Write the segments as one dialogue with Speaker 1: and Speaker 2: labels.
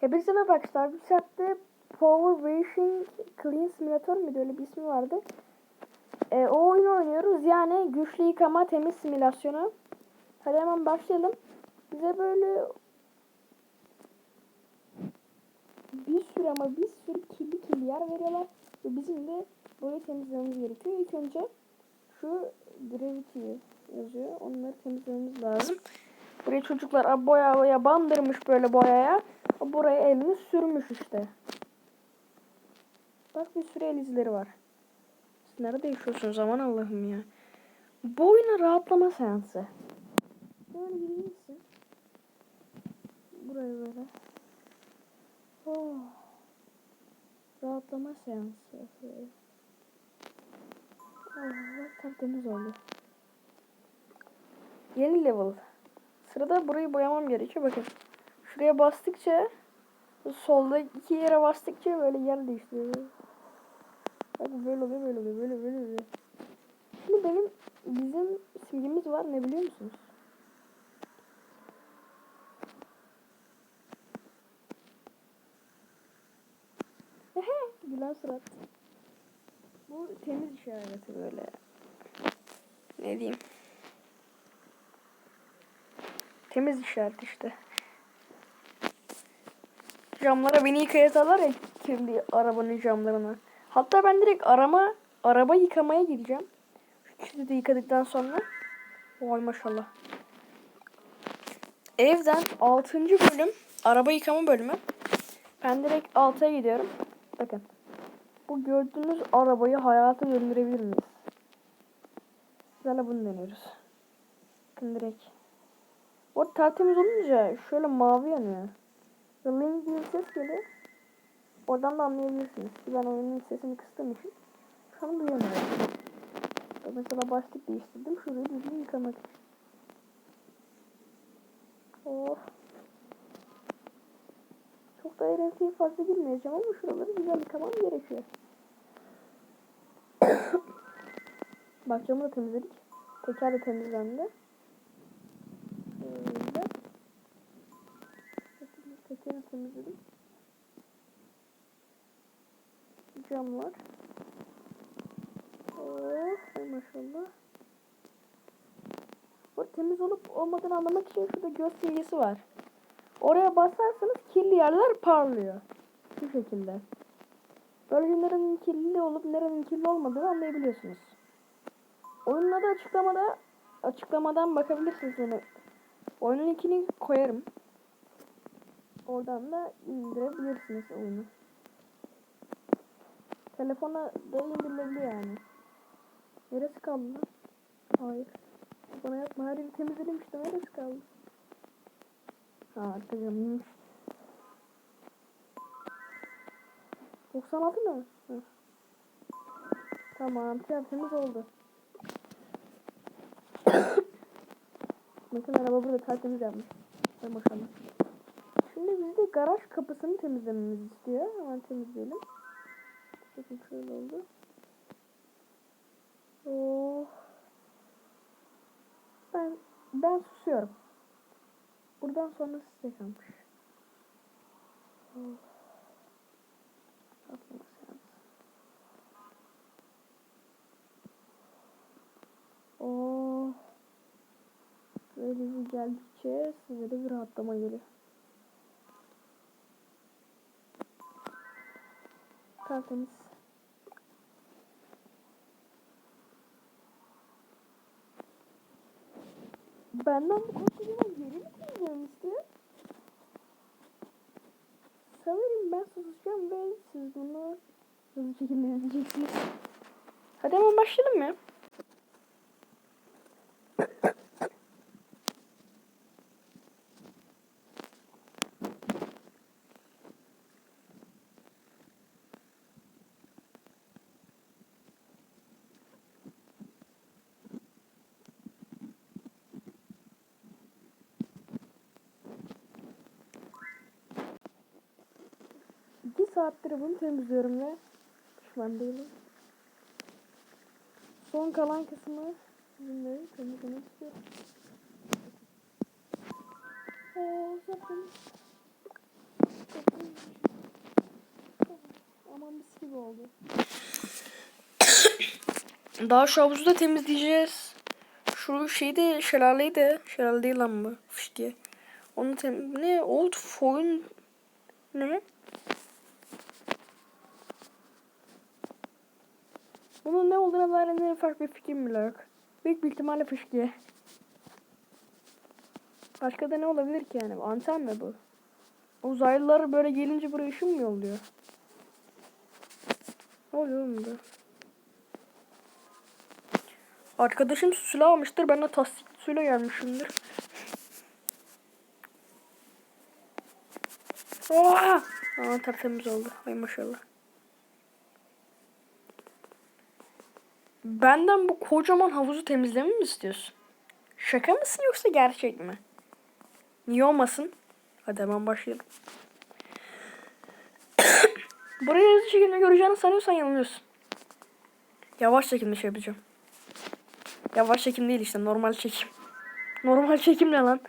Speaker 1: Hepinize merhaba arkadaşlar. Bu saatte Power Washing Clean Simulator muydu? Öyle bir ismi vardı. Ee, o oyunu oynuyoruz. Yani güçlü yıkama temiz simülasyonu. Hadi hemen başlayalım. Bize böyle bir sürü ama bir sürü kirli kirli yer veriyorlar. Ve bizim de burayı temizlememiz gerekiyor. İlk önce şu Gravity yazıyor. Onları temizlememiz lazım. Buraya çocuklar boya boya bandırmış böyle boyaya. Buraya elini sürmüş işte. Bak bir sürü el izleri var. Siz nerede yaşıyorsunuz aman Allah'ım ya. Bu oyuna rahatlama seansı. Böyle gireceksin. Buraya böyle. Oh. Rahatlama seansı. Oh, tertemiz oldu. Yeni level. Sırada burayı boyamam gerekiyor. Bakın. Şuraya bastıkça solda iki yere bastıkça böyle yer değiştiriyor. Bak böyle oluyor böyle oluyor böyle böyle oluyor. Şimdi benim bizim simgemiz var ne biliyor musunuz? Gülen surat. Bu temiz işareti böyle. Ne diyeyim? Temiz işaret işte. Camlara beni yıkayatarlar ya kirli arabanın camlarına. Hatta ben direkt arama araba yıkamaya gideceğim. Şu kirli de yıkadıktan sonra. Vay maşallah. Evden 6. bölüm araba yıkama bölümü. Ben direkt 6'ya gidiyorum. Bakın. Bu gördüğünüz arabayı hayata döndürebilir miyiz? Sizlerle bunu deniyoruz. Bakın direkt. O tertemiz olunca şöyle mavi yanıyor. Ling diye bir ses geliyor. Oradan da anlayabilirsiniz. Ki ben oyunun sesini kıstığım için şu an duyamıyorum. Mesela başlık değiştirdim. Şurayı düzgün yıkamak için. Of. Çok da ayrıntıya fazla girmeyeceğim ama şuraları güzel yıkamam gerekiyor. Bak da temizledik. Teker de temizlendi. Temizledim. Camlar. Oh, maşallah. Bu temiz olup olmadığını anlamak için şurada göz simgesi var. Oraya basarsanız kirli yerler parlıyor. Bu şekilde. Böylece nerenin kirli olup nerenin kirli olmadığını anlayabiliyorsunuz. Oyunun adı açıklamada açıklamadan bakabilirsiniz onu. Oyunun linkini koyarım. Oradan da indirebilirsiniz oyunu. Telefona da indirilebiliyor yani. Neresi kaldı? Hayır. Bana yapma. Her yeri temizledim işte. Neresi kaldı? Ha arkamıymış. 96 mı? Hı. Tamam. Tertemiz oldu. Bakın araba burada tertemiz yapmış. Hay maşallah. Şimdi bizde garaj kapısını temizlememizi istiyor. Hemen temizleyelim. Bakın şöyle oldu. Oh. Ben ben susuyorum. Buradan sonra size kalmış. Oh. Oh. Böyle bir geldikçe size de bir rahatlama geliyor. Tertemiz. Benden bu koskocaman yeri mi istiyor? Sanırım ben susacağım ve siz bunu hızlı şekilde izleyeceksiniz. Hadi hemen başlayalım mı? İki saattir bunu temizliyorum ve pişman değilim. Son kalan kısmı sizinle temizlemek istiyorum. Oo, zaten. Aa, mis gibi oldu. Daha şu havuzu da temizleyeceğiz. Şu şeyi de şelaleyi de şelale değil lan bu. Fış diye. Onu tem ne old foyun ne? Bunun ne olduğuna dair en ufak bir fikrim bile yok. Büyük bir ihtimalle fışkiye. Başka da ne olabilir ki yani? Anten mi bu? Uzaylılar böyle gelince buraya ışın mı yolluyor? Ne oluyor oğlum burada? Arkadaşım süsüle almıştır. Ben de tasdik süsüyle gelmişimdir. Oha! Aa, tertemiz oldu. Ay maşallah. Benden bu kocaman havuzu temizlememi mi istiyorsun? Şaka mısın yoksa gerçek mi? Niye olmasın? Hadi hemen başlayalım. Burayı hızlı şekilde göreceğini sanıyorsan yanılıyorsun. Yavaş çekimde şey yapacağım. Yavaş çekim değil işte normal çekim. Normal çekim ne lan?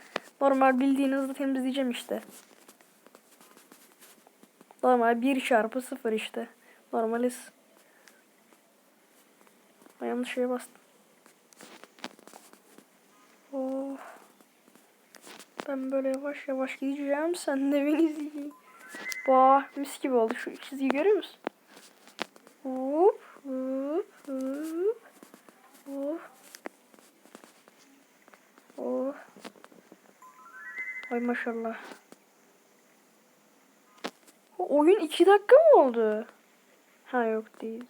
Speaker 1: Normal bildiğin hızlı temizleyeceğim işte. Normal 1 çarpı 0 işte. Normal hız. Ben yanlış şeye bastım. Oh. Ben böyle yavaş yavaş gideceğim. Sen de beni izleyeceksin. Vah mis gibi oldu. Şu çizgiyi görüyor musun? Hop hop hop. Oh. Oh. Ay maşallah. O oyun iki dakika mı oldu? Ha yok değil.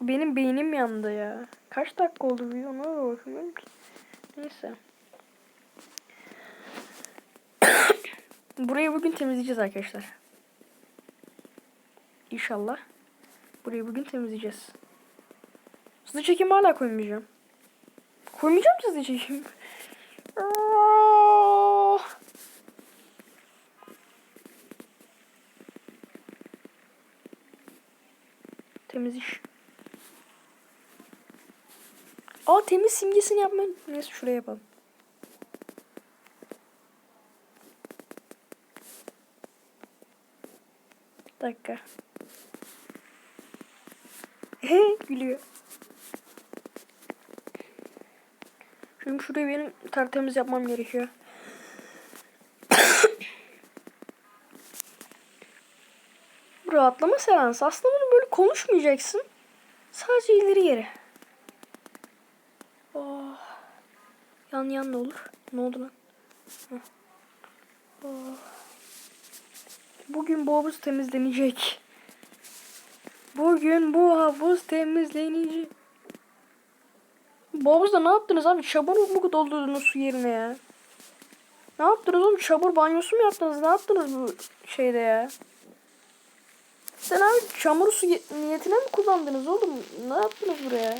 Speaker 1: Benim beynim yandı ya. Kaç dakika oldu video ona ki. Neyse. Burayı bugün temizleyeceğiz arkadaşlar. İnşallah. Burayı bugün temizleyeceğiz. Hızlı çekim hala koymayacağım. Koymayacağım hızlı çekim. Temiz iş. Aa temiz simgesini yapmayı. Neyse şuraya yapalım. Bir dakika. Gülüyor. Çünkü şurayı benim tertemiz yapmam gerekiyor. Rahatlama seansı. Aslında bunu böyle konuşmayacaksın. Sadece ileri geri. Oh. Yan yan da olur. Ne oldu lan? Bugün bu havuz temizlenecek. Bugün bu havuz temizlenecek. Bu havuzda ne yaptınız abi? Çamur mu doldurdunuz su yerine ya? Ne yaptınız oğlum? Çamur banyosu mu yaptınız? Ne yaptınız bu şeyde ya? Sen abi çamur su ye- niyetine mi kullandınız oğlum? Ne yaptınız buraya?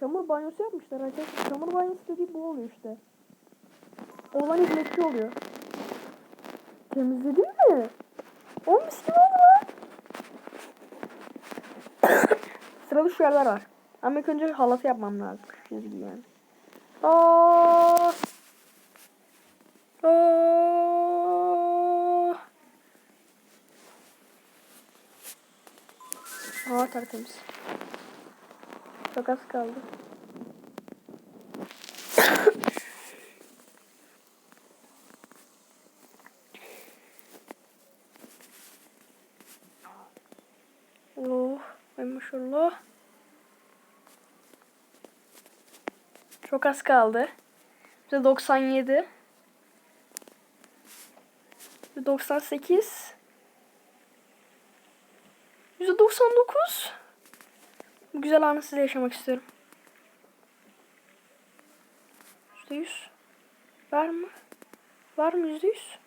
Speaker 1: Çamur banyosu yapmışlar arkadaşlar. Çamur banyosu dediği bu oluyor işte. Olan hizmetçi oluyor. Temizledin mi? Oğlum mis gibi oldu lan. Sırada şu yerler var. Ama ilk önce halatı yapmam lazım. Çizgi yani. Aa! Aa! Aa tertemiz. Çok az kaldı. Oh, ay maşallah. Çok az kaldı. Bize 97. 98. 199. Bu güzel anı size yaşamak istiyorum. %100. Var mı? Var mı %100?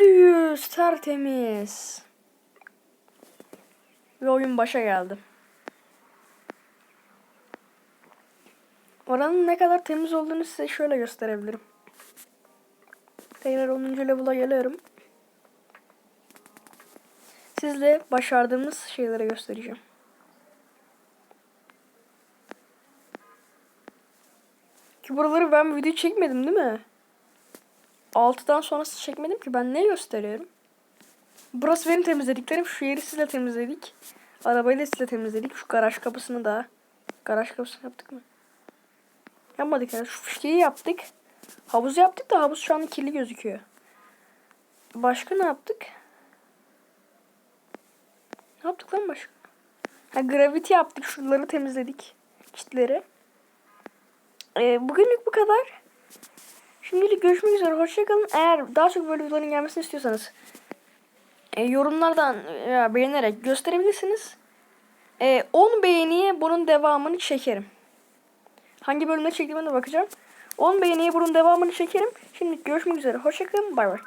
Speaker 1: %100 tertemiz. Ve oyun başa geldi. Oranın ne kadar temiz olduğunu size şöyle gösterebilirim. Tekrar 10. level'a geliyorum. Sizle başardığımız şeyleri göstereceğim. Ki buraları ben video çekmedim değil mi? 6'dan sonrası çekmedim ki ben ne gösteriyorum? Burası benim temizlediklerim. Şu yeri sizle temizledik. Arabayı da sizle temizledik. Şu garaj kapısını da. Garaj kapısını yaptık mı? Yapmadık yani. Şu fişkeyi yaptık. Havuzu yaptık da havuz şu an kirli gözüküyor. Başka ne yaptık? Ne yaptık lan başka? Ha gravity yaptık. Şuraları temizledik. Kitleri. Ee, bugünlük bu kadar. Şimdilik görüşmek üzere. Hoşçakalın. Eğer daha çok böyle videoların gelmesini istiyorsanız e, yorumlardan veya beğenerek gösterebilirsiniz. E, 10 beğeniye bunun devamını çekerim. Hangi bölümde çektiğime de bakacağım. 10 beğeniye bunun devamını çekerim. Şimdi görüşmek üzere. Hoşçakalın. Bay bay.